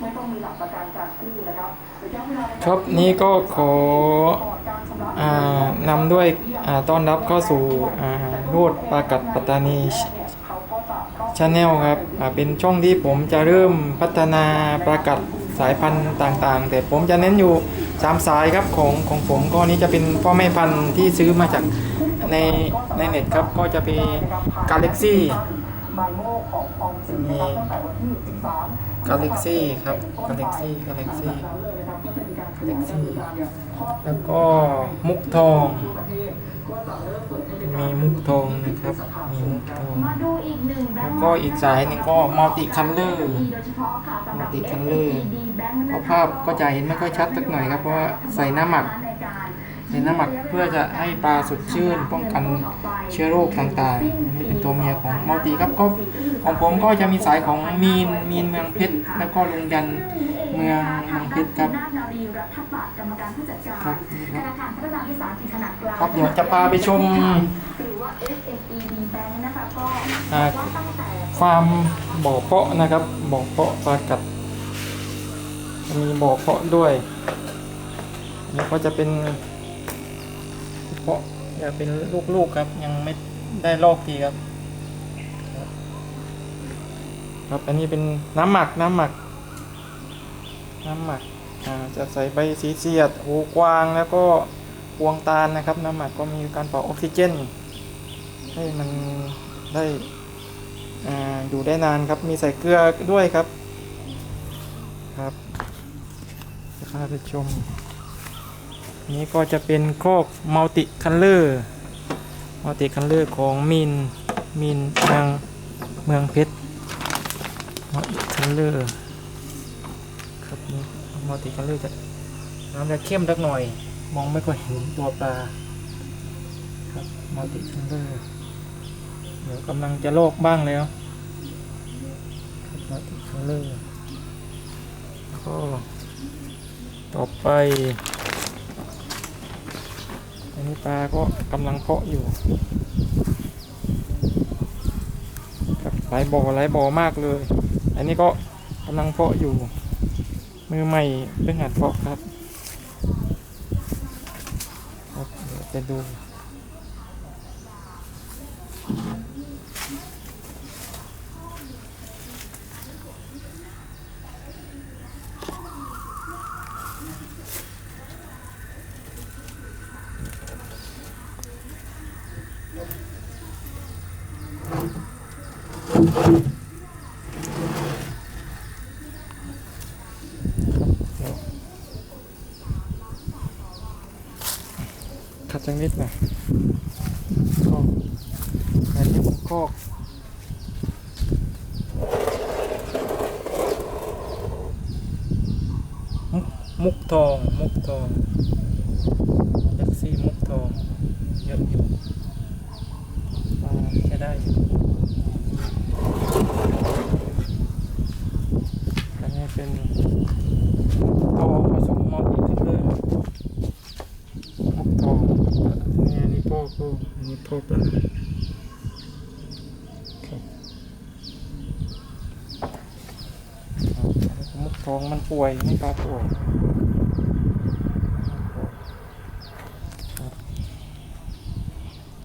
ไม่ต้องมีหลักประกันการกู้นะครับนครับนี่ก็ขออนำด้วยต้อนรับเข้าสู่อ่าโรดปากัดปัตตานีชาแนลครับเป็นช่องที่ผมจะเริ่มพัฒนาปลากัดสายพันธุ์ต่างๆ แต่ผมจะเน้นอยู่3สายครับของของผมก็นี้จะเป็นพ่อแม่พันธุ์ที่ซื้อมาจากในในเน็ตครับก็จะเป็นกาเล็กซี่ มโมของออมสินนะครับตั้งแต่วันที่13กาเล็กซี่ครับกาเล็กซี่กาเล็กซี่กาเล็กซี่แล้วก็มุกทอง มีมุกทองนะครับ มีมุกทองมาดูอีกหนึ่งแบแล้งวค์ก็อีกสายหนึ่งก็มัลติคัลเลอร์โดยเฉพาะค่ะสำหรับติดคันเลอร์ SCD แบงค์ก็นะคะภาพก็จะเห็นไม่ค่อยชัดสักหน่อยครับ เพราะว่าใส่น้ำหมัก ใส่น้ำหมักเพื่อจะให้ปลาสดชื่น ป้องกันเชื้อโรคต่างๆนนี้เป็นตัวเมียของมัลติครับก็ของผมก็จะมีสายของมีนมีนเมืองเพชรแล้วก็ลุงยันเมืองเมืองเพชรครับครับครับเดี๋ยวจะพาไปชมความบ่อเพาะนะครับบ่อเพาะปลากัด มีบ่อเพาะด้วยนี่ก็จะเป็น เพาะจะเป็นลูกๆครับ ยังไม่ได้ลอกทีครับ ครับอันนี้เป็นน้ำหมักน้ำหมัก น้ำหมักจะใส่ใบสีเสียดหูกวางแล้วก็พวงตาลนะครับ น้ำหมักก็มีการเป่าออกซิเจน ให้มันได้อยู่ได้นานครับ มีใส่เกลือด้วยครับ ครับจะพาไปชม นี้ก็จะเป็นโคกมัลติคัลเลอร์มัลติคัลเลอร์ของมินมินเมืองเมืองเพชรมัลติคัลเลอร์ครับนี่มัลติคัลเลอร์จะน้ำจะเข้มสักหน่อย มองไม่ค่อยเห็นตัวปลาครับมัลติคัลเลอร์เดี๋ยวกำลังจะโลกบ้างแล้วมัลติคัลเลอร์ก็ต่อไป อันนี้ปลาก็กำลังเพาะอยู่ครับหลายบ่อหลายบ่อมากเลย อันนี้ก็กำลังเพาะอยู่ มือใหม่เพิ่งหัดเพาะครับครับเดี๋ยวจะดู ขัดสักนิดหน่อยคอกอันนี้เป็นคอกมุกทอง มุกทองแท็กซี่มุกทอง เยอะอยู่ใช้ได้อยู่ อันนี้เป็นทองผสมมอลติคัลเลอร์มุกทองนี่อันนี้พ่ อันนี้พ่อปลาครับมุกทองมันป่วยไม่ปลาป่วย